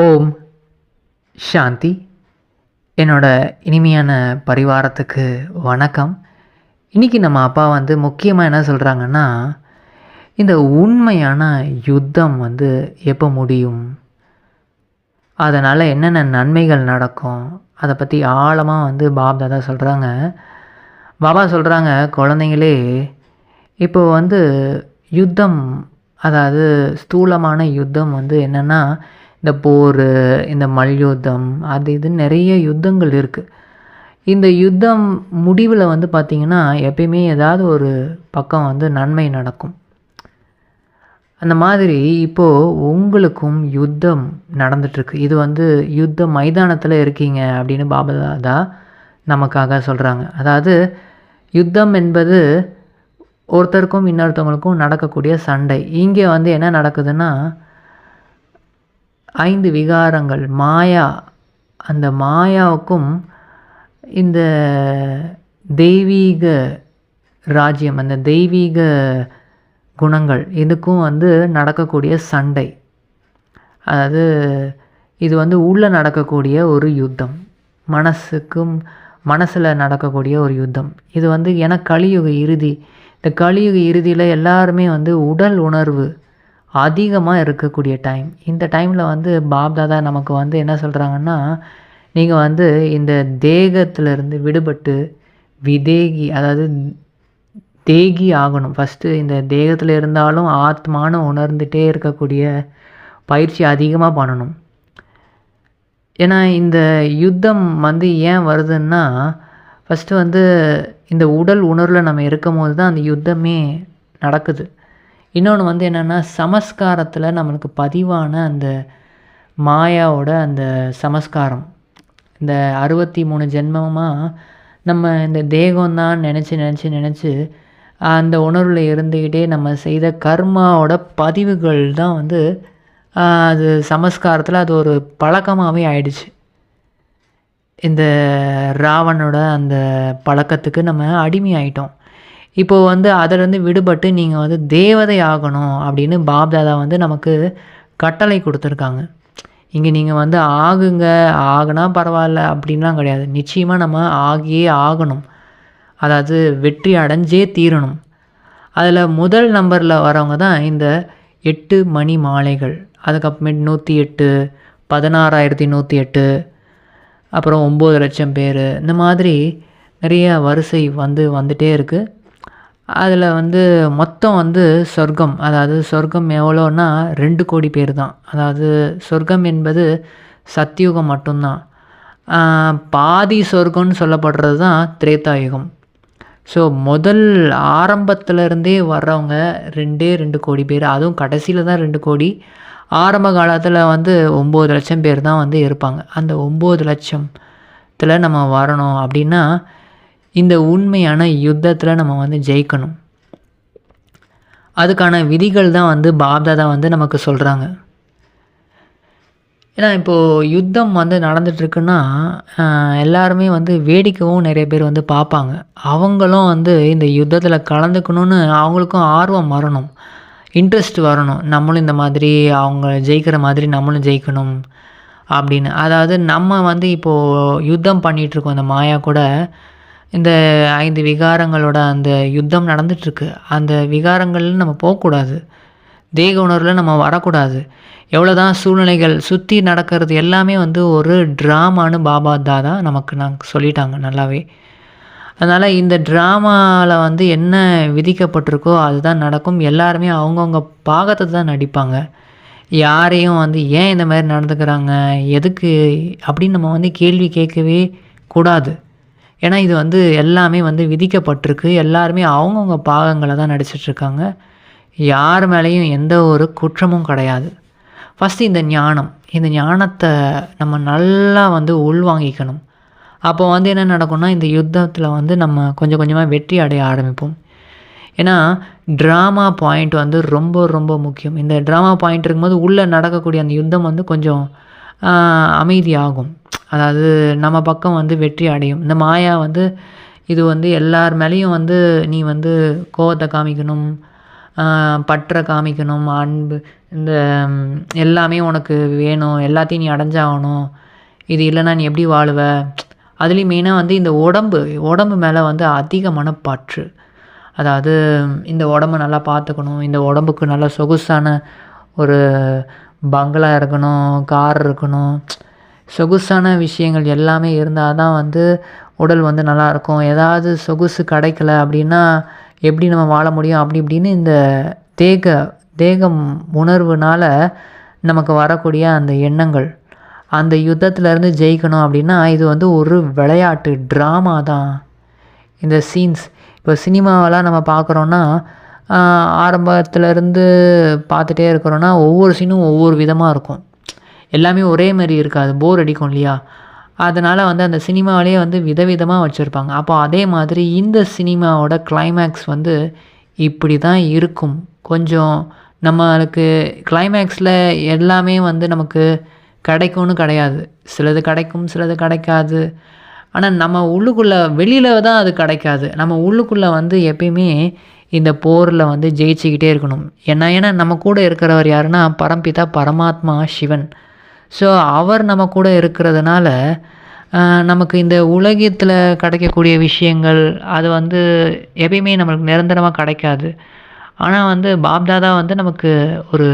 ஓம் சாந்தி. என்னோட இனிமையான பரிவாரத்துக்கு வணக்கம். இன்றைக்கி நம்ம அப்பா வந்து முக்கியமாக என்ன சொல்கிறாங்கன்னா இந்த உண்மையான யுத்தம் வந்து எப்போ முடியும்? அதனால் என்னென்ன நன்மைகள் நடக்கும்? அதை பற்றி ஆழமாக வந்து பாப் தாதா சொல்கிறாங்க பாபா சொல்கிறாங்க குழந்தைங்களே இப்போ வந்து யுத்தம் அதாவது ஸ்தூலமான யுத்தம் வந்து என்னென்னா இந்த போர் இந்த மல்யுத்தம் அது இது நிறைய யுத்தங்கள் இருக்குது இந்த யுத்தம் முடிவில் வந்து பார்த்திங்கன்னா எப்பயுமே ஏதாவது ஒரு பக்கம் வந்து நன்மை நடக்கும். அந்த மாதிரி இப்போது உங்களுக்கும் யுத்தம் நடந்துட்டுருக்கு. இது வந்து யுத்த மைதானத்தில் இருக்கீங்க அப்படின்னு பாபதாதா நமக்காக சொல்கிறாங்க அதாவது யுத்தம் என்பது ஒருத்தருக்கும் இன்னொருத்தவங்களுக்கும் நடக்கக்கூடிய சண்டை. இங்கே வந்து என்ன நடக்குதுன்னா ஐந்து விகாரங்கள் மாயா. அந்த மாயாவுக்கும் இந்த தெய்வீக ராஜ்யம் அந்த தெய்வீக குணங்கள் இதுக்கும் வந்து நடக்கக்கூடிய சண்டை. அதாவது இது வந்து உள்ளே நடக்கக்கூடிய ஒரு யுத்தம். மனசுக்கும் மனசில் நடக்கக்கூடிய ஒரு யுத்தம். இது வந்து ஏன்னா கலியுக இறுதி. இந்த கலியுக இறுதியில் எல்லாருமே வந்து உடல் உணர்வு அதிகமாக இருக்கக்கூடிய டைம் இந்த டைமில் வந்து பாப்தாதா நமக்கு வந்து என்ன சொல்கிறாங்கன்னா நீங்கள் வந்து இந்த தேகத்திலிருந்து விடுபட்டு விதேகி அதாவது தேகி ஆகணும். ஃபஸ்ட்டு இந்த தேகத்தில் இருந்தாலும் ஆத்மானு உணர்ந்துகிட்டே இருக்கக்கூடிய பயிற்சி அதிகமாக பண்ணணும். ஏன்னா இந்த யுத்தம் வந்து ஏன் வருதுன்னா ஃபஸ்ட்டு வந்து இந்த உடல் உணர்வில் நம்ம இருக்கும் போது தான் அந்த யுத்தமே நடக்குது. இன்னொன்று வந்து என்னென்னா சமஸ்காரத்தில் நம்மளுக்கு பதிவான அந்த மாயாவோட அந்த சமஸ்காரம். இந்த அறுபத்தி மூணு ஜென்மமாக நம்ம இந்த தேகம்தான் நினச்சி நினச்சி நினச்சி அந்த உணர்வில் இருந்துக்கிட்டே நம்ம செய்த கர்மாவோட பதிவுகள் தான் வந்து அது சமஸ்காரத்தில் அது ஒரு பழக்கமாகவே ஆயிடுச்சு. இந்த ராவணோட அந்த பழக்கத்துக்கு நம்ம அடிமை ஆயிட்டோம் இப்போது வந்து அதிலிருந்து விடுபட்டு நீங்கள் வந்து தேவதை ஆகணும் அப்படின்னு பாப்தாதா வந்து நமக்கு கட்டளை கொடுத்துருக்காங்க. இங்கே நீங்கள் வந்து ஆகுங்க ஆகுனா பரவாயில்ல அப்படின்லாம் கிடையாது. நிச்சயமாக நம்ம ஆகியே ஆகணும். அதாவது வெற்றி அடைஞ்சே தீரணும். அதில் முதல் நம்பரில் வரவங்க தான் இந்த எட்டு மணி மாலைகள். அதுக்கப்புறமேட்டு நூற்றி எட்டு பதினாறாயிரத்தி நூற்றி எட்டு அப்புறம் ஒம்பது லட்சம் பேர். இந்த மாதிரி நிறைய வரிசை வந்து வந்துகிட்டே இருக்குது அதில் வந்து மொத்தம் வந்து சொர்க்கம். அதாவது சொர்க்கம் எவ்வளோன்னா ரெண்டு கோடி பேர் தான் அதாவது சொர்க்கம் என்பது சத்தியுகம் மட்டும்தான். பாதி சொர்க்கம்னு சொல்லப்படுறது தான் திரேதாயுகம். ஸோ முதல் ஆரம்பத்துலேருந்தே வர்றவங்க ரெண்டே ரெண்டு கோடி பேர். அதுவும் கடைசியில் தான் ரெண்டு கோடி. ஆரம்ப காலத்தில் வந்து ஒம்பது லட்சம் பேர் தான் வந்து இருப்பாங்க. அந்த ஒம்பது லட்சத்தில் நம்ம வரணும் அப்படின்னா இந்த உண்மையான யுத்தத்தில் நம்ம வந்து ஜெயிக்கணும். அதுக்கான விதிகள் தான் வந்து பாப்தாதா வந்து நமக்கு சொல்கிறாங்க ஏன்னா இப்போது யுத்தம் வந்து நடந்துகிட்ருக்குன்னா எல்லாருமே வந்து வேடிக்கவும் நிறைய பேர் வந்து பார்ப்பாங்க. அவங்களும் வந்து இந்த யுத்தத்தில் கலந்துக்கணுன்னு அவங்களுக்கும் ஆர்வம் வரணும். இன்ட்ரெஸ்ட் வரணும். நம்மளும் இந்த மாதிரி அவங்க ஜெயிக்கிற மாதிரி நம்மளும் ஜெயிக்கணும் அப்படின்னு. அதாவது நம்ம வந்து இப்போது யுத்தம் பண்ணிகிட்ருக்கோம் இந்த மாயா கூட. இந்த ஐந்து விகாரங்களோட அந்த யுத்தம் நடந்துகிட்ருக்கு அந்த விகாரங்கள் நம்ம போகக்கூடாது. தேக உணர்வில் நம்ம வரக்கூடாது. எவ்வளோ தான் சூழ்நிலைகள் சுற்றி நடக்கிறது எல்லாமே வந்து ஒரு ட்ராமான்னு பாபா தாதா நமக்கு நாங்கள் சொல்லிட்டாங்க நல்லாவே. அதனால் இந்த ட்ராமாவில் வந்து என்ன விதிக்கப்பட்டிருக்கோ அதுதான் நடக்கும். எல்லாருமே அவங்கவுங்க பாகத்தை தான் நடிப்பாங்க. யாரையும் வந்து ஏன் இந்த மாதிரி நடந்துக்கிறாங்க? எதுக்கு? அப்படின்னு நம்ம வந்து கேள்வி கேட்கவே கூடாது. ஏன்னா இது வந்து எல்லாமே வந்து விதிக்கப்பட்டிருக்கு. எல்லாருமே அவங்கவுங்க பாகங்களை தான் நடிச்சிட்ருக்காங்க. யார் மேலேயும் எந்த ஒரு குற்றமும் கிடையாது. ஃபஸ்ட்டு இந்த ஞானம். இந்த ஞானத்தை நம்ம நல்லா வந்து உள்வாங்கிக்கணும். அப்போ வந்து என்ன நடக்கும்னா இந்த யுத்தத்தில் வந்து நம்ம கொஞ்சம் கொஞ்சமாக வெற்றி அடைய ஆரம்பிப்போம். ஏன்னா ட்ராமா பாயிண்ட் வந்து ரொம்ப ரொம்ப முக்கியம். இந்த ட்ராமா பாயிண்ட் இருக்கும்போது உள்ளே நடக்கக்கூடிய அந்த யுத்தம் வந்து கொஞ்சம் அமைதியாகும். அதாவது நம்ம பக்கம் வந்து வெற்றி அடையும். இந்த மாயா வந்து இது வந்து எல்லார் மேலேயும் வந்து நீ வந்து கோவத்தை காமிக்கணும் பற்றை காமிக்கணும் அன்பு இந்த எல்லாமே உனக்கு வேணும் எல்லாத்தையும் நீ அடைஞ்சாகணும். இது இல்லைன்னா நீ எப்படி வாழுவ? அதுலேயும் மெயினாக வந்து இந்த உடம்பு உடம்பு மேலே வந்து அதிகமான பற்று அதாவது இந்த உடம்ப நல்லா பார்த்துக்கணும் இந்த உடம்புக்கு நல்ல சொகுசான ஒரு பங்களா இருக்கணும் கார் இருக்கணும் சொகுசான விஷயங்கள் எல்லாமே இருந்தால் தான் வந்து உடல் வந்து நல்லாயிருக்கும். ஏதாவது சொகுசு கிடைக்கல அப்படின்னா எப்படி நம்ம வாழ முடியும்? அப்படி இப்படின்னு இந்த தேக தேகம் உணர்வுனால் நமக்கு வரக்கூடிய அந்த எண்ணங்கள். அந்த யுத்தத்திலேருந்து ஜெயிக்கணும் அப்படின்னா இது வந்து ஒரு விளையாட்டு ட்ராமா தான். இந்த சீன்ஸ் இப்போ சினிமாவெல்லாம் நம்ம பார்க்குறோன்னா ஆரம்பத்துலேருந்து பார்த்துட்டே இருக்கிறோன்னா ஒவ்வொரு சீனும் ஒவ்வொரு விதமாக இருக்கும். எல்லாமே ஒரே மாதிரி இருக்காது. போர் அடிக்கும் இல்லையா? அதனால் வந்து அந்த சினிமாவிலே வந்து விதவிதமாக வச்சுருப்பாங்க. அப்போ அதே மாதிரி இந்த சினிமாவோட கிளைமேக்ஸ் வந்து இப்படி தான் இருக்கும். கொஞ்சம் நம்மளுக்கு கிளைமேக்ஸில் எல்லாமே வந்து நமக்கு கிடைக்கும்னு கிடையாது. சிலது கிடைக்கும் சிலது கிடைக்காது. ஆனால் நம்ம உள்ளுக்குள்ளே வெளியில் தான் அது கிடைக்காது. நம்ம உள்ளுக்குள்ளே வந்து எப்பயுமே இந்த போரில் வந்து ஜெயிச்சுக்கிட்டே இருக்கணும். ஏன்னா ஏன்னா நம்ம கூட இருக்கிறவர் யாருன்னா பரம்பிதா பரமாத்மா சிவன். ஸோ அவர் நம்ம கூட இருக்கிறதுனால நமக்கு இந்த உலகத்தில் கிடைக்கக்கூடிய விஷயங்கள் அது வந்து எப்பயுமே நம்மளுக்கு நிரந்தரமாக கிடைக்காது. ஆனால் வந்து பாப்தாதா வந்து நமக்கு ஒரு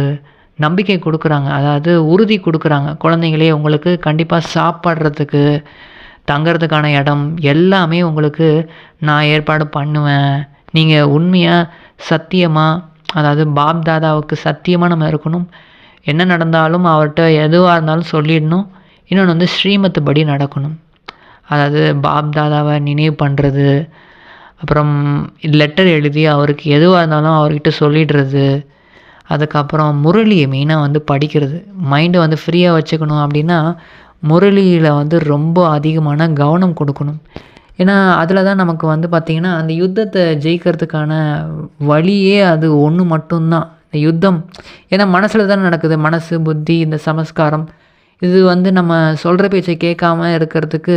நம்பிக்கை கொடுக்குறாங்க. அதாவது உறுதி கொடுக்குறாங்க. குழந்தைங்களே உங்களுக்கு கண்டிப்பாக சாப்பிட்றதுக்கு தங்கிறதுக்கான இடம் எல்லாமே உங்களுக்கு நான் ஏற்பாடு பண்ணுவேன். நீங்கள் உண்மையாக சத்தியமாக அதாவது பாப் தாதாவுக்கு சத்தியமாக நம்ம இருக்கணும். என்ன நடந்தாலும் அவர்கிட்ட எதுவாக இருந்தாலும் சொல்லிடணும். இன்னொன்று வந்து ஸ்ரீமத்து படி நடக்கணும். அதாவது பாப் தாதாவை நினைவு பண்ணுறது அப்புறம் லெட்டர் எழுதி அவருக்கு எதுவாக இருந்தாலும் அவர்கிட்ட சொல்லிடுறது அதுக்கப்புறம் முரளியை மெயினாக வந்து படிக்கிறது. மைண்டை வந்து ஃப்ரீயாக வச்சுக்கணும் அப்படின்னா முரளியில் வந்து ரொம்ப அதிகமான கவனம் கொடுக்கணும். ஏன்னா அதில் தான் நமக்கு வந்து பார்த்திங்கன்னா அந்த யுத்தத்தை ஜெயிக்கிறதுக்கான வழியே அது ஒன்று மட்டும்தான். இந்த யுத்தம். ஏன்னா மனசில் தான் நடக்குது. மனசு புத்தி இந்த சமஸ்காரம். இது வந்து நம்ம சொல்கிற பேச்சை கேட்காம இருக்கிறதுக்கு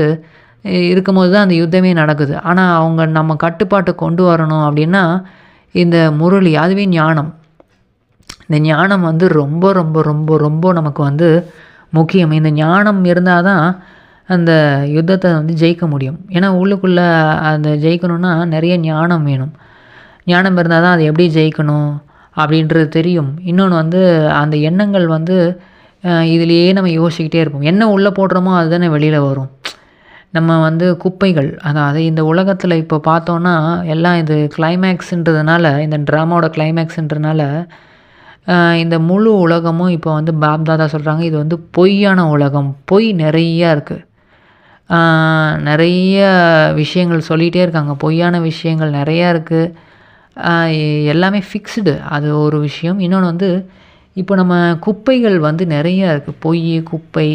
இருக்கும்போது தான் அந்த யுத்தமே நடக்குது. ஆனால் அவங்க நம்ம கட்டுப்பாட்டை கொண்டு வரணும் அப்படின்னா இந்த முரளி அதுவே ஞானம். இந்த ஞானம் வந்து ரொம்ப ரொம்ப ரொம்ப ரொம்ப நமக்கு வந்து முக்கியம். இந்த ஞானம் இருந்தால் தான் அந்த யுத்தத்தை வந்து ஜெயிக்க முடியும். ஏன்னா உள்ளுக்குள்ளே அந்த ஜெயிக்கணும்னா நிறைய ஞானம் வேணும். ஞானம் இருந்தால் தான் அது எப்படி ஜெயிக்கணும் அப்படின்றது தெரியும். இன்னொன்று வந்து அந்த எண்ணங்கள் வந்து இதுலேயே நம்ம யோசிக்கிட்டே இருப்போம். என்ன உள்ளே போடுறோமோ அதுதானே வெளியில் வரும். நம்ம வந்து குப்பைகள் அதாவது இந்த உலகத்தில் இப்போ பார்த்தோன்னா எல்லாம் இது கிளைமேக்ஸுன்றதுனால இந்த ட்ராமாவோட கிளைமேக்ஸுன்றதுனால இந்த முழு உலகமும் இப்போ வந்து பாப்தாதா சொல்கிறாங்க இது வந்து பொய்யான உலகம். பொய் நிறையா இருக்குது நிறைய விஷயங்கள் சொல்லிகிட்டே இருக்காங்க. பொய்யான விஷயங்கள் நிறையா இருக்குது எல்லாமே ஃபிக்ஸ்டு அது ஒரு விஷயம். இன்னொன்று வந்து இப்போ நம்ம குப்பைகள் வந்து நிறையா இருக்குது பொய் குப்பை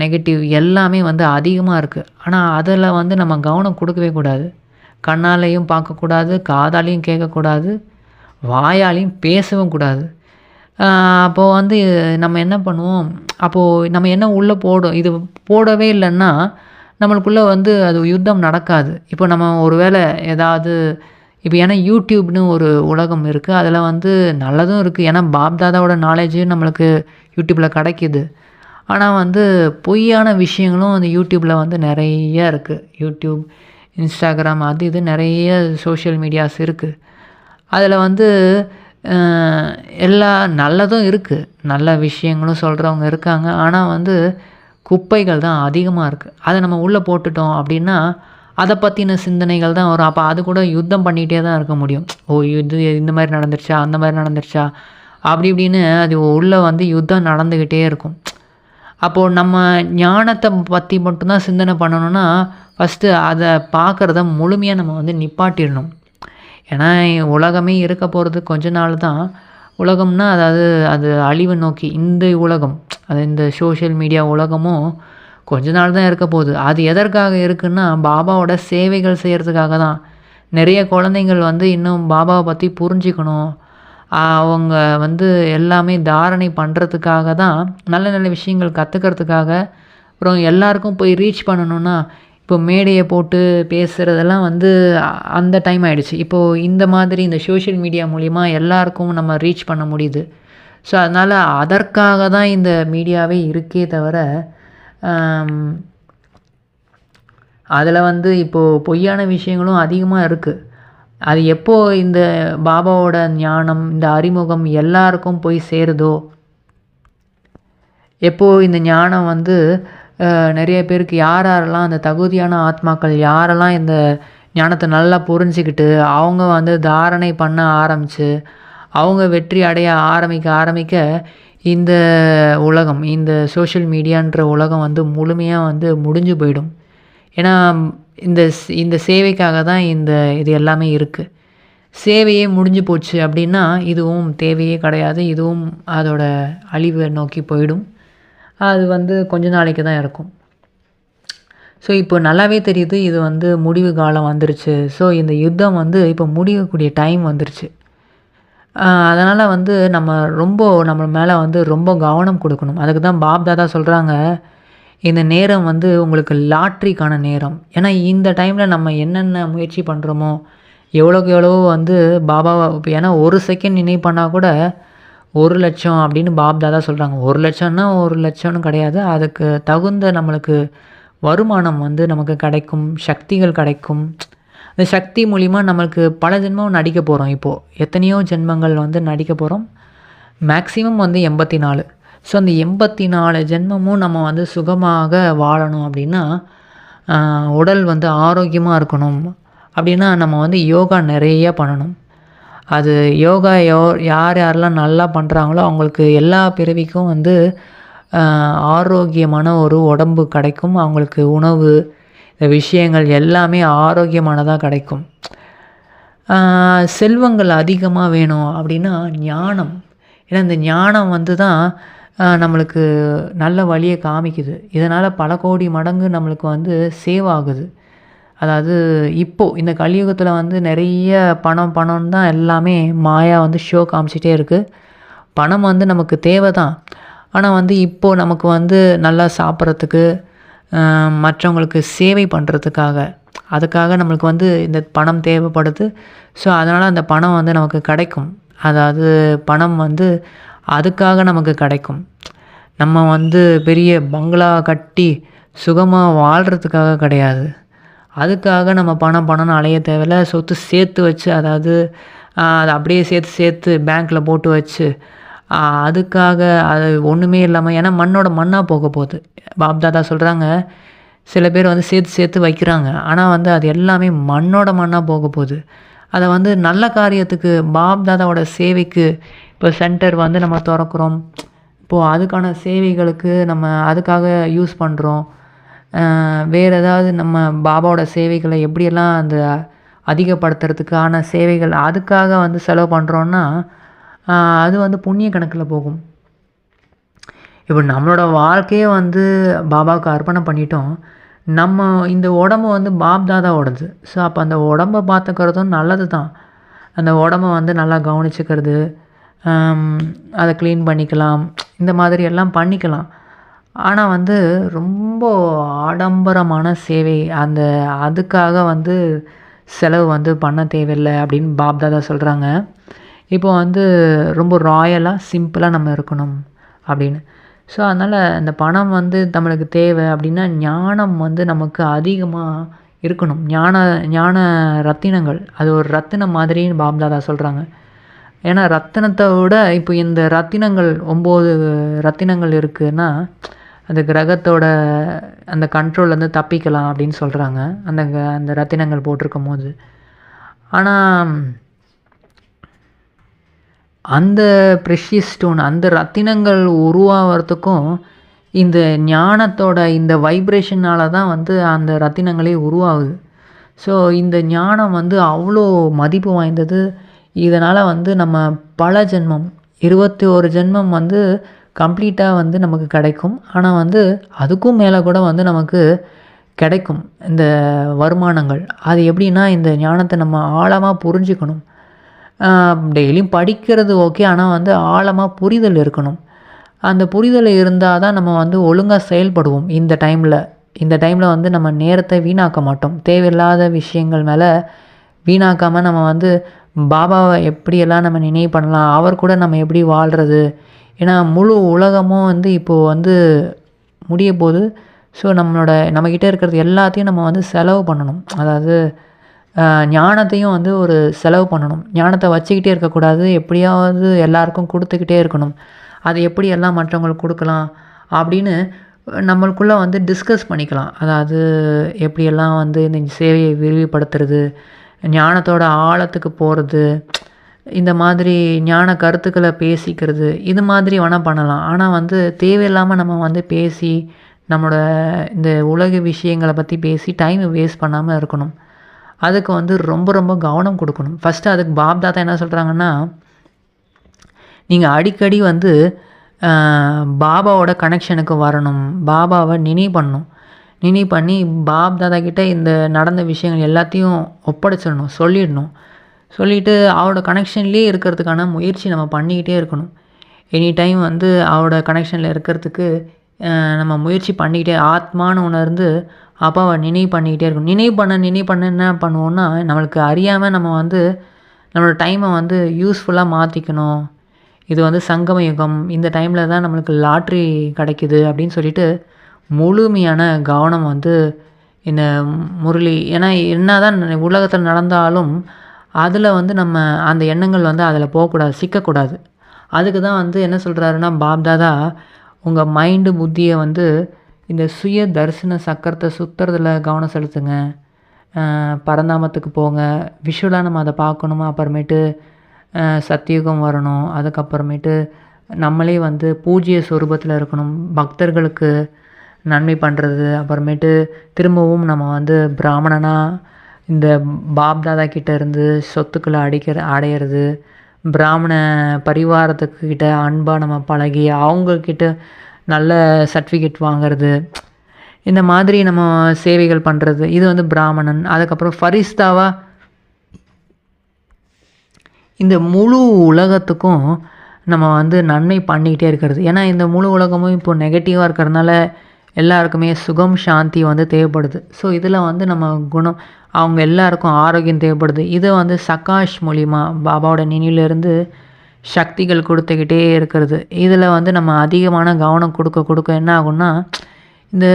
நெகட்டிவ் எல்லாமே வந்து அதிகமாக இருக்குது ஆனால் அதில் வந்து நம்ம கவனம் கொடுக்கவே கூடாது. கண்ணாலையும் பார்க்கக்கூடாது காதாலையும் கேட்கக்கூடாது வாயாலையும் பேசவும் கூடாது. அப்போது வந்து நம்ம என்ன பண்ணுவோம்? அப்போது நம்ம என்ன உள்ளே போடும்? இது போடவே இல்லைன்னா நம்மளுக்குள்ளே வந்து அது யுத்தம் நடக்காது. இப்போ நம்ம ஒரு வேளை ஏதாவது இப்போ ஏன்னா யூடியூப்னு ஒரு உலகம் இருக்குது அதில் வந்து நல்லதும் இருக்குது ஏன்னா பாப்தாதாவோட நாலேஜும் நம்மளுக்கு யூடியூப்பில் கிடைக்கிது. ஆனால் வந்து பொய்யான விஷயங்களும் அந்த யூடியூப்பில் வந்து நிறைய இருக்குது யூடியூப் இன்ஸ்டாகிராம் அது இது நிறைய சோஷியல் மீடியாஸ் இருக்குது அதில் வந்து எல்லா நல்லதும் இருக்குது நல்ல விஷயங்களும் சொல்கிறவங்க இருக்காங்க. ஆனால் வந்து குப்பைகள் தான் அதிகமாக இருக்குது அதை நம்ம உள்ளே போட்டுட்டோம் அப்படின்னா அதை பற்றின சிந்தனைகள் தான் வரும். அப்போ அது கூட யுத்தம் பண்ணிகிட்டே தான் இருக்க முடியும். ஓ இது இந்த மாதிரி நடந்துருச்சா? அந்த மாதிரி நடந்துருச்சா? அப்படி இப்படின்னு அது உள்ளே வந்து யுத்தம் நடந்துக்கிட்டே இருக்கும். அப்போது நம்ம ஞானத்தை பற்றி மட்டும்தான் சிந்தனை பண்ணணும்னா ஃபஸ்ட்டு அதை பார்க்குறத முழுமையாக நம்ம வந்து நிப்பாட்டிடணும். ஏன்னா உலகமே இருக்க போகிறது கொஞ்ச நாள் தான். உலகம்னா அதாவது அது அழிவு நோக்கி இந்த உலகம் அது இந்த சோஷியல் மீடியா உலகமும் கொஞ்ச நாள் தான் இருக்க போகுது. அது எதற்காக இருக்குன்னா பாபாவோட சேவைகள் செய்கிறதுக்காக தான். நிறைய குழந்தைங்கள் வந்து இன்னும் பாபாவை பற்றி புரிஞ்சுக்கணும். அவங்க வந்து எல்லாமே தாரணை பண்ணுறதுக்காக தான் நல்ல நல்ல விஷயங்கள் கற்றுக்கிறதுக்காக அப்புறம் எல்லாருக்கும் போய் ரீச் பண்ணணுன்னா இப்போ மேடையை போட்டு பேசுகிறதெல்லாம் வந்து அந்த டைம் ஆகிடுச்சு இப்போது இந்த மாதிரி இந்த சோஷியல் மீடியா மூலிமா எல்லாருக்கும் நம்ம ரீச் பண்ண முடியுது. ஸோ அதனால் அதற்காக தான் இந்த மீடியாவே இருக்கே தவிர அதில் வந்து இப்போது பொய்யான விஷயங்களும் அதிகமாக இருக்குது அது எப்போது இந்த பாபாவோட ஞானம் இந்த அறிமுகம் எல்லாருக்கும் போய் சேருதோ எப்போது இந்த ஞானம் வந்து நிறைய பேருக்கு யார் யாரெல்லாம் அந்த தகுதியான ஆத்மாக்கள் யாரெல்லாம் இந்த ஞானத்தை நல்லா புரிஞ்சுக்கிட்டு அவங்க வந்து தாரணை பண்ண ஆரம்பித்து அவங்க வெற்றி அடைய ஆரம்பிக்க ஆரம்பிக்க இந்த உலகம் இந்த சோஷியல் மீடியான்ற உலகம் வந்து முழுமையாக வந்து முடிஞ்சு போயிடும். ஏன்னா இந்த இந்த சேவைக்காக தான் இந்த இது எல்லாமே இருக்குது சேவையே முடிஞ்சு போச்சு அப்படின்னா இதுவும் தேவையே கிடையாது. இதுவும் அதோட அழிவை நோக்கி போயிடும். அது வந்து கொஞ்ச நாளைக்கு தான் இருக்கும் ஸோ இப்போ நல்லாவே தெரியுது இது வந்து முடிவு காலம் வந்துருச்சு. ஸோ இந்த யுத்தம் வந்து இப்போ முடியக்கூடிய டைம் வந்துருச்சு. அதனால் வந்து நம்ம ரொம்ப நம்ம மேலே வந்து ரொம்ப கவனம் கொடுக்கணும். அதுக்கு தான் பாப் தாதா சொல்கிறாங்க இந்த நேரம் வந்து உங்களுக்கு லாட்ரிக்கான நேரம். ஏன்னா இந்த டைமில் நம்ம என்னென்ன முயற்சி பண்ணுறோமோ எவ்வளோக்கு எவ்வளோ வந்து பாபாவை இப்போ ஏன்னா ஒரு செகண்ட் நினைவு பண்ணால் கூட ஒரு லட்சம் அப்படின்னு பாப் தாதா சொல்கிறாங்க ஒரு லட்சம்னா ஒரு லட்சம்னு கிடையாது. அதுக்கு தகுந்த நம்மளுக்கு வருமானம் வந்து நமக்கு கிடைக்கும் சக்திகள் கிடைக்கும். அந்த சக்தி மூலிமா நம்மளுக்கு பல ஜென்மம் நடிக்க போகிறோம் இப்போது எத்தனையோ ஜென்மங்கள் வந்து நடிக்க போகிறோம் மேக்ஸிமம் வந்து எண்பத்தி நாலு ஸோ அந்த எண்பத்தி நாலு ஜென்மமும் நம்ம வந்து சுகமாக வாழணும் அப்படின்னா உடல் வந்து ஆரோக்கியமாக இருக்கணும். அப்படின்னா நம்ம வந்து யோகா நிறைய பண்ணணும். அது யோகா யோ யார் யாரெல்லாம் நல்லா பண்ணுறாங்களோ அவங்களுக்கு எல்லா பிறவிக்கும் வந்து ஆரோக்கியமான ஒரு உடம்பு கிடைக்கும். அவங்களுக்கு உணவு இந்த விஷயங்கள் எல்லாமே ஆரோக்கியமானதாக கிடைக்கும். செல்வங்கள் அதிகமாக வேணும் அப்படின்னா ஞானம். ஏன்னா இந்த ஞானம் வந்து தான் நம்மளுக்கு நல்ல வழியை காமிக்குது. இதனால் பல கோடி மடங்கு நம்மளுக்கு வந்து சேவ் ஆகுது அதாவது இப்போது இந்த கலியுகத்தில் வந்து நிறைய பணம் பணம் தான் எல்லாமே மாயா வந்து ஷோ காமிச்சிட்டே இருக்குது பணம் வந்து நமக்கு தேவை தான் ஆனால் வந்து இப்போது நமக்கு வந்து நல்லா சாப்பிட்றதுக்கு மற்றவங்களுக்கு சேவை பண்ணுறதுக்காக அதுக்காக நம்மளுக்கு வந்து இந்த பணம் தேவைப்படுது. ஸோ அதனால் அந்த பணம் வந்து நமக்கு கிடைக்கும். அதாவது பணம் வந்து அதுக்காக நமக்கு கிடைக்கும். நம்ம வந்து பெரிய பங்களா கட்டி சுகமாக வாழ்கிறதுக்காக கிடையாது. அதுக்காக நம்ம பணம் பணம்னு அலைய தேவையில்ல. சொத்து சேர்த்து வச்சு அதாவது அதை அப்படியே சேர்த்து சேர்த்து பேங்க்கில் போட்டு வச்சு அதுக்காக அது ஒன்றுமே இல்லாமல் ஏன்னா மண்ணோட மண்ணாக போக போகுது. பாப் தாதா சொல்கிறாங்க சில பேர் வந்து சேர்த்து சேர்த்து வைக்கிறாங்க. ஆனால் வந்து அது எல்லாமே மண்ணோட மண்ணாக போக போகுது. அதை வந்து நல்ல காரியத்துக்கு பாப் தாதாவோட சேவைக்கு இப்போ சென்டர் வந்து நம்ம திறக்கிறோம். இப்போது அதுக்கான சேவைகளுக்கு நம்ம அதுக்காக யூஸ் பண்ணுறோம் வேறு ஏதாவது நம்ம பாபாவோட சேவைகளை எப்படியெல்லாம் அந்த அதிகப்படுத்துறதுக்கான சேவைகள் அதுக்காக வந்து செலவு பண்ணுறோன்னா அது வந்து புண்ணிய கணக்கில் போகும். இப்போ நம்மளோட வாழ்க்கையே வந்து பாபாவுக்கு அர்ப்பணம் பண்ணிட்டோம். நம்ம இந்த உடம்பு வந்து பாப் தாதாவோடது ஸோ அப்போ அந்த உடம்பை பார்த்துக்கிறதும் நல்லது தான். அந்த உடம்ப வந்து நல்லா கவனிச்சுக்கிறது அதை க்ளீன் பண்ணிக்கலாம். இந்த மாதிரி எல்லாம் பண்ணிக்கலாம். ஆனால் வந்து ரொம்ப ஆடம்பரமான சேவை. அந்த அதுக்காக வந்து செலவு வந்து பண்ண தேவையில்லை அப்படின்னு பாப்தாதா சொல்கிறாங்க இப்போ வந்து ரொம்ப ராயலாக சிம்பிளாக நம்ம இருக்கணும் அப்படின்னு. ஸோ அதனால் இந்த பணம் வந்து நம்மளுக்கு தேவை அப்படின்னா ஞானம் வந்து நமக்கு அதிகமாக இருக்கணும். ஞான ஞான ரத்தினங்கள். அது ஒரு ரத்தினம் மாதிரின்னு பாப்தாதா சொல்கிறாங்க ஏன்னா ரத்தினத்தை விட இப்போ இந்த ரத்தினங்கள் ஒம்பது ரத்தினங்கள் இருக்குதுன்னா அந்த கிரகத்தோட அந்த கண்ட்ரோல்லேருந்து தப்பிக்கலாம் அப்படின்னு சொல்கிறாங்க அந்த க- அந்த ரத்தினங்கள் போட்டிருக்கும் போது. ஆனால் அந்த ப்ரெஷியஸ் ஸ்டோன் அந்த ரத்தினங்கள் உருவாகிறதுக்கும் இந்த ஞானத்தோட இந்த வைப்ரேஷனால தான் வந்து அந்த ரத்தினங்களே உருவாகுது. ஸோ இந்த ஞானம் வந்து அவ்வளோ மதிப்பு வாய்ந்தது. இதனால் வந்து நம்ம பல ஜென்மம் இருபத்தி ஒரு ஜென்மம் வந்து கம்ப்ளீட்டாக வந்து நமக்கு கிடைக்கும். ஆனால் வந்து அதுக்கும் மேலே கூட வந்து நமக்கு கிடைக்கும் இந்த வருமானங்கள். அது எப்படின்னா இந்த ஞானத்தை நம்ம ஆழமாக புரிஞ்சுக்கணும். டெய்லியும் படிக்கிறது ஓகே ஆனால் வந்து ஆழமாக புரிதல் இருக்கணும். அந்த புரிதல் இருந்தால் தான் நம்ம வந்து ஒழுங்காக செயல்படுவோம் இந்த டைமில். இந்த டைமில் வந்து நம்ம நேரத்தை வீணாக்க மாட்டோம். தேவையில்லாத விஷயங்கள் மேலே வீணாக்காமல் நம்ம வந்து பாபாவை எப்படியெல்லாம் நம்ம நினைவு பண்ணலாம் அவர் கூட நம்ம எப்படி வாழ்கிறது ஏன்னா முழு உலகமும் வந்து இப்போது வந்து முடிய போது ஸோ நம்மளோட நம்மக்கிட்ட இருக்கிறது எல்லாத்தையும் நம்ம வந்து செலவு பண்ணணும். அதாவது ஞானத்தையும் வந்து ஒரு செலவு பண்ணணும். ஞானத்தை வச்சுக்கிட்டே இருக்கக்கூடாது. எப்படியாவது எல்லாருக்கும் கொடுத்துக்கிட்டே இருக்கணும். அதை எப்படி எல்லாம் மற்றவங்களுக்கு கொடுக்கலாம் அப்படின்னு நம்மளுக்குள்ளே வந்து டிஸ்கஸ் பண்ணிக்கலாம். அதாவது எப்படியெல்லாம் வந்து இந்த சேவையை விரிவுபடுத்துறது ஞானத்தோட ஆழத்துக்கு போகிறது இந்த மாதிரி ஞான கருத்துக்களை பேசிக்கிறது இது மாதிரி வேணால் பண்ணலாம். ஆனால் வந்து தேவையில்லாமல் நம்ம வந்து பேசி நம்மளோட இந்த உலக விஷயங்களை பற்றி பேசி டைமை வேஸ்ட் பண்ணாமல் இருக்கணும். அதுக்கு வந்து ரொம்ப ரொம்ப கவனம் கொடுக்கணும். ஃபஸ்ட்டு அதுக்கு பாப் தாத்தா என்ன சொல்கிறாங்கன்னா நீங்கள் அடிக்கடி வந்து பாபாவோட கனெக்ஷனுக்கு வரணும். பாபாவை நினைவு பண்ணணும். நினைவு பண்ணி பாப் தாதா கிட்டே இந்த நடந்த விஷயங்கள் எல்லாத்தையும் ஒப்படைச்சிடணும் சொல்லிடணும். சொல்லிவிட்டு அவரோட கனெக்ஷன்லேயே இருக்கிறதுக்கான முயற்சி நம்ம பண்ணிக்கிட்டே இருக்கணும். எனி டைம் வந்து அவரோட கனெக்ஷனில் இருக்கிறதுக்கு நம்ம முயற்சி பண்ணிக்கிட்டே ஆத்மான்னு உணர்ந்து அப்பாவை நினைவு பண்ணிக்கிட்டே இருக்கணும். நினைவு பண்ண நினைவு பண்ண என்ன பண்ணுவோம்னா நம்மளுக்கு அறியாமல் நம்ம வந்து நம்மளோட டைமை வந்து யூஸ்ஃபுல்லாக மாற்றிக்கணும் இது வந்து சங்கம யுகம். இந்த டைமில் தான் நம்மளுக்கு லாட்ரி கிடைக்குது அப்படின்னு சொல்லிட்டு முழுமையான கவனம் வந்து இந்த முரளி ஏன்னா என்ன தான் உலகத்தில் நடந்தாலும் அதில் வந்து நம்ம அந்த எண்ணங்கள் வந்து அதில் போகக்கூடாது சிக்கக்கூடாது. அதுக்கு தான் வந்து என்ன சொல்கிறாருன்னா பாப்தாதா உங்கள் மைண்டு புத்தியை வந்து இந்த சுய தரிசன சக்கரத்தை சுற்றுறதுல கவனம் செலுத்துங்க. பரந்தாமத்துக்கு போங்க. விஷுவலாக நம்ம அதை பார்க்கணுமா? அப்புறமேட்டு சத்தியுகம் வரணும். அதுக்கப்புறமேட்டு நம்மளே வந்து பூஜ்ய சொரூபத்தில் இருக்கணும். பக்தர்களுக்கு நன்மை பண்ணுறது அப்புறமேட்டு திரும்பவும் நம்ம வந்து பிராமணனாக இந்த பாப் தாதா கிட்ட இருந்து சொத்துக்களை அடிக்கிற அடையிறது பிராமண பரிவாரத்துக்கு கிட்ட அன்பாக நம்ம பழகி அவங்கக்கிட்ட நல்ல சர்டிஃபிகேட் வாங்குறது இந்த மாதிரி நம்ம சேவைகள் பண்ணுறது இது வந்து பிராமணன் அதுக்கப்புறம் ஃபரிஸ்தாவா? இந்த முழு உலகத்துக்கும் நம்ம வந்து நன்மை பண்ணிக்கிட்டே இருக்கிறது. ஏன்னா இந்த முழு உலகமும் இப்போ நெகட்டிவாக இருக்கிறதுனால எல்லாருக்குமே சுகம் சாந்தி வந்து தேவைப்படுது. ஸோ இதில் வந்து நம்ம குணம் அவங்க எல்லாருக்கும் ஆரோக்கியம் தேவைப்படுது. இதை வந்து சகாஷ் மூலிமா பாபாவோட நினைவிலிருந்து சக்திகள் கொடுத்துக்கிட்டே இருக்கிறது. இதில் வந்து நம்ம அதிகமான கவனம் கொடுக்க கொடுக்க என்ன ஆகும்னா இந்த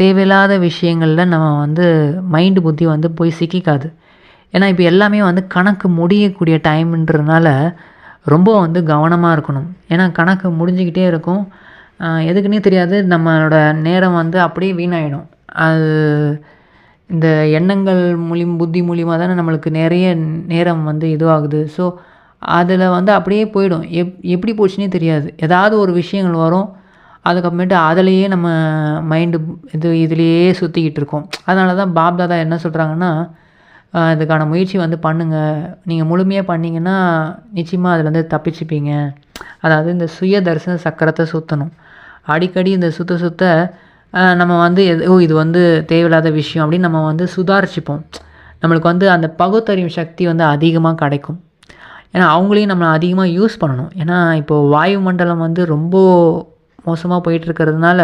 தேவையில்லாத விஷயங்களில் நம்ம வந்து மைண்டு புத்தி வந்து போய் சிக்கிக்காது. ஏன்னா இப்போ எல்லாமே வந்து கணக்கு முடியக்கூடிய டைம்ன்றதுனால ரொம்ப வந்து கவனமாக இருக்கணும். ஏன்னா கணக்கு முடிஞ்சுக்கிட்டே இருக்கும். எதுக்குன்னே தெரியாது. நம்மளோட நேரம் வந்து அப்படியே வீணாயிடும். அது இந்த எண்ணங்கள் மூலியம் புத்தி மூலியமாக தானே நம்மளுக்கு நிறைய நேரம் வந்து இதுவாகுது. ஸோ அதில் வந்து அப்படியே போயிடும். எப் எப்படி போச்சுன்னே தெரியாது. ஏதாவது ஒரு விஷயங்கள் வரும். அதுக்கப்புறமேட்டு அதிலையே நம்ம மைண்டு இது இதுலேயே சுற்றிக்கிட்டு இருக்கோம். அதனால தான் பாப் தாதா என்ன சொல்கிறாங்கன்னா அதுக்கான இதுக்கான முயற்சி வந்து பண்ணுங்கள் நீங்கள் முழுமையாக பண்ணிங்கன்னா நிச்சயமாக அதில் வந்து தப்பிச்சுப்பீங்க. அதாவது இந்த சுய தரிசன சக்கரத்தை சுற்றணும் அடிக்கடி இந்த சுத்த சுத்த நம்ம வந்து எது ஓ இது வந்து தேவையில்லாத விஷயம் அப்படின்னு நம்ம வந்து சுதாரிச்சுப்போம். நம்மளுக்கு வந்து அந்த பகுத்தறிவு சக்தி வந்து அதிகமாக கிடைக்கும். ஏன்னா அவங்களையும் நம்ம அதிகமாக யூஸ் பண்ணணும். ஏன்னா இப்போது வாயு மண்டலம் வந்து ரொம்ப மோசமாக போயிட்டுருக்கிறதுனால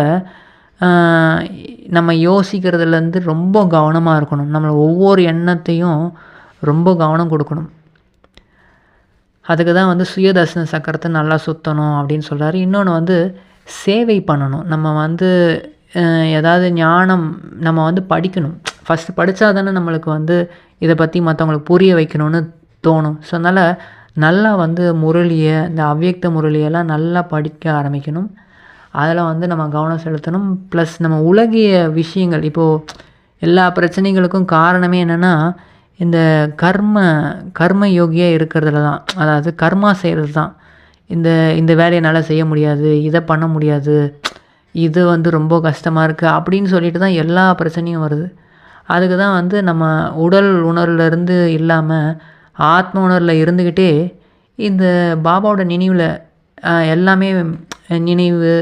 நம்ம யோசிக்கிறதுலேருந்து ரொம்ப கவனமாக இருக்கணும். நம்மளை ஒவ்வொரு எண்ணத்தையும் ரொம்ப கவனம் கொடுக்கணும். அதுக்கு தான் வந்து சுயதர்சன சக்கரத்தை நல்லா சுற்றணும் அப்படின்னு சொல்கிறாரு இன்னொன்று வந்து சேவை பண்ணணும். நம்ம வந்து ஏதாவது ஞானம் நம்ம வந்து படிக்கணும். ஃபஸ்ட்டு படித்தா தானே நம்மளுக்கு வந்து இதை பற்றி மற்றவங்களுக்கு புரிய வைக்கணும்னு தோணும். ஸோ அதனால் நல்லா வந்து முரளியை இந்த அவ்யக்த முரளியெல்லாம் நல்லா படிக்க ஆரம்பிக்கணும். அதில் வந்து நம்ம கவனம் செலுத்தணும். ப்ளஸ் நம்ம உலகிய விஷயங்கள் இப்போது எல்லா பிரச்சனைகளுக்கும் காரணமே என்னென்னா இந்த கர்ம கர்ம யோகியாக இருக்கிறதுல தான் அதாவது கர்மா செய்கிறது தான் இந்த இந்த வேலையை என்னால் செய்ய முடியாது இதை பண்ண முடியாது. இது வந்து ரொம்ப கஷ்டமாக இருக்குது அப்படின்னு சொல்லிட்டு தான் எல்லா பிரச்சனையும் வருது. அதுக்கு தான் வந்து நம்ம உடல் உணர்வுலேருந்து இல்லாமல் ஆத்ம உணர்வில் இருந்துக்கிட்டே இந்த பாபாவோட நினைவில் எல்லாமே நினைவு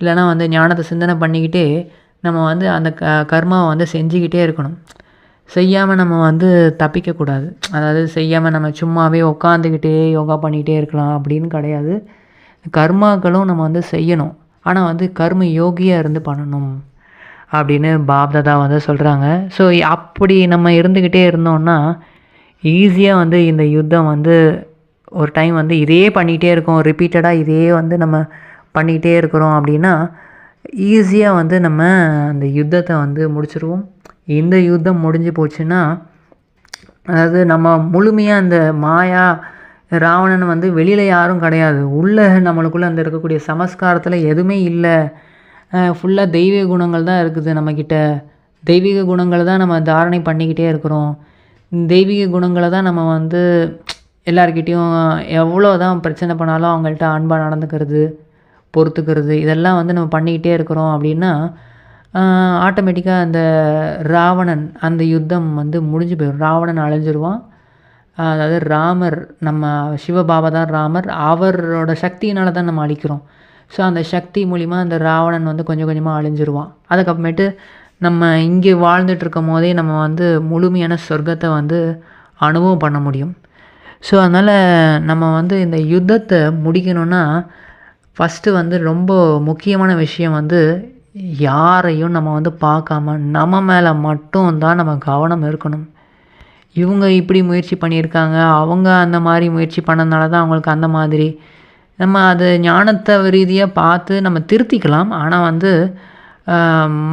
இல்லைன்னா வந்து ஞானத்தை சிந்தனை பண்ணிக்கிட்டே நம்ம வந்து அந்த க கர்மாவை வந்து செஞ்சுக்கிட்டே இருக்கணும். செய்யாமல் நம்ம வந்து தப்பிக்கக்கூடாது அதாவது செய்யாமல் நம்ம சும்மாவே உட்காந்துக்கிட்டே யோகா பண்ணிக்கிட்டே இருக்கலாம் அப்படின்னு கிடையாது. கர்மாக்களும் நம்ம வந்து செய்யணும். ஆனால் வந்து கர்ம யோகியாக இருந்து பண்ணணும் அப்படின்னு பாப்தாதா வந்து சொல்கிறாங்க ஸோ அப்படி நம்ம இருந்துக்கிட்டே இருந்தோம்னா ஈஸியாக வந்து இந்த யுத்தம் வந்து ஒரு டைம் வந்து இதே பண்ணிகிட்டே இருக்கோம். ரிப்பீட்டடாக இதே வந்து நம்ம பண்ணிக்கிட்டே இருக்கிறோம் அப்படின்னா ஈஸியாக வந்து நம்ம அந்த யுத்தத்தை வந்து முடிச்சிருவோம். இந்த யுத்தம் முடிஞ்சு போச்சுன்னா அதாவது நம்ம முழுமையாக அந்த மாயா ராவணன் வந்து வெளியில் யாரும் கிடையாது. உள்ளே நம்மளுக்குள்ளே அந்த இருக்கக்கூடிய சமஸ்காரத்தில் எதுவுமே இல்லை. ஃபுல்லாக தெய்வீக குணங்கள் தான் இருக்குது நம்மக்கிட்ட தெய்வீக குணங்களை தான் நம்ம தாரணை பண்ணிக்கிட்டே இருக்கிறோம். தெய்வீக குணங்களை தான் நம்ம வந்து எல்லார்கிட்டேயும் எவ்வளோ தான் பிரச்சனை பண்ணாலும் அவங்கள்ட்ட அன்பாக நடந்துக்கிறது பொறுத்துக்கிறது இதெல்லாம் வந்து நம்ம பண்ணிக்கிட்டே இருக்கிறோம் அப்படின்னா ஆட்டோமேட்டிக்காக அந்த ராவணன் அந்த யுத்தம் வந்து முடிஞ்சு போயிடும். ராவணன் அழிஞ்சிருவான். அதாவது ராமர் நம்ம சிவபாபா தான் ராமர். அவரோட சக்தியினால தான் நம்ம அழிக்கிறோம். ஸோ அந்த சக்தி மூலிமா அந்த ராவணன் வந்து கொஞ்சம் கொஞ்சமாக அழிஞ்சிருவான். அதுக்கப்புறமேட்டு நம்ம இங்கே வாழ்ந்துட்டுருக்கும் போதே நம்ம வந்து முழுமையான சொர்க்கத்தை வந்து அனுபவம் பண்ண முடியும். ஸோ அதனால் நம்ம வந்து இந்த யுத்தத்தை முடிக்கணும்னா ஃபஸ்ட்டு வந்து ரொம்ப முக்கியமான விஷயம் வந்து யாரையும் நம்ம வந்து பார்க்காம நம்ம மேலே மட்டும் தான் நம்ம கவனம் இருக்கணும். இவங்க இப்படி முயற்சி பண்ணியிருக்காங்க அவங்க அந்த மாதிரி முயற்சி பண்ணதுனால தான் அவங்களுக்கு அந்த மாதிரி. நம்ம அது ஞானத்தை ரீதியாக பார்த்து நம்ம திருத்திக்கலாம். ஆனால் வந்து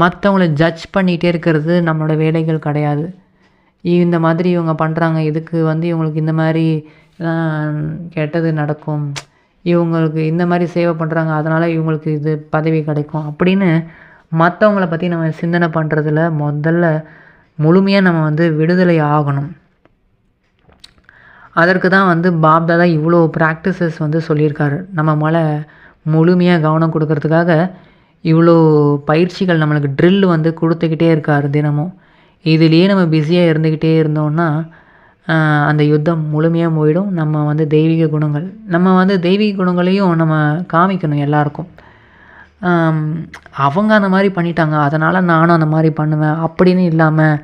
மற்றவங்கள ஜட்ஜ் பண்ணிகிட்டே இருக்கிறது நம்மளோட வேலைகள் கிடையாது. இந்த மாதிரி இவங்க பண்ணுறாங்க இதுக்கு வந்து இவங்களுக்கு இந்த மாதிரி கெட்டது நடக்கும். இவங்களுக்கு இந்த மாதிரி சேவை பண்ணுறாங்க அதனால் இவங்களுக்கு இது பதவி கிடைக்கும் அப்படின்னு மற்றவங்கள பற்றி நம்ம சிந்தனை பண்ணுறதுல முதல்ல முழுமையாக நம்ம வந்து விடுதலை ஆகணும். அதற்கு தான் வந்து பாப்தாதா இவ்வளோ ப்ராக்டிசஸ் வந்து சொல்லியிருக்காரு. நம்ம மேலே முழுமையாக கவனம் கொடுக்கறதுக்காக இவ்வளோ பயிற்சிகள் நம்மளுக்கு ட்ரில் வந்து கொடுத்துக்கிட்டே இருக்கார் தினமும். இதுலேயே நம்ம பிஸியாக இருந்துக்கிட்டே இருந்தோம்னா அந்த யுத்தம் முழுமையாக போயிடும். நம்ம வந்து தெய்வீக குணங்கள் நம்ம வந்து தெய்வீக குணங்களையும் நம்ம காமிக்கணும் எல்லாருக்கும். அவங்க அந்த மாதிரி பண்ணிட்டாங்க. அதனால் நானும் அந்த மாதிரி பண்ணுவேன். அப்படின்னு இல்லாமல்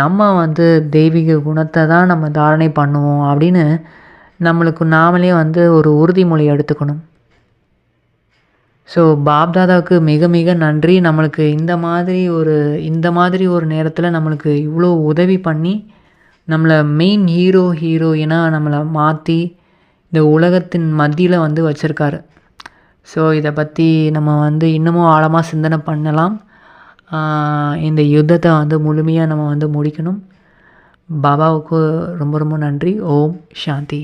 நம்ம வந்து தெய்வீக குணத்தை தான் நம்ம தாரணை பண்ணுவோம் அப்படின்னு நம்மளுக்கு நாமளே வந்து ஒரு உறுதிமொழி எடுத்துக்கணும். ஸோ பாப்தாதாவுக்கு மிக மிக நன்றி. நம்மளுக்கு இந்த மாதிரி ஒரு இந்த மாதிரி ஒரு நேரத்தில் நம்மளுக்கு இவ்வளோ உதவி பண்ணி நம்மளை மெயின் ஹீரோ ஹீரோயினாக நம்மளை மாற்றி இந்த உலகத்தின் மத்தியில் வந்து வச்சுருக்காரு. ஸோ இதை பற்றி நம்ம வந்து இன்னமும் ஆழமாக சிந்தனை பண்ணலாம். இந்த யுத்தத்தை வந்து முழுமையாக நம்ம வந்து முடிக்கணும். பாபாவுக்கு ரொம்ப ரொம்ப நன்றி. ஓம் சாந்தி.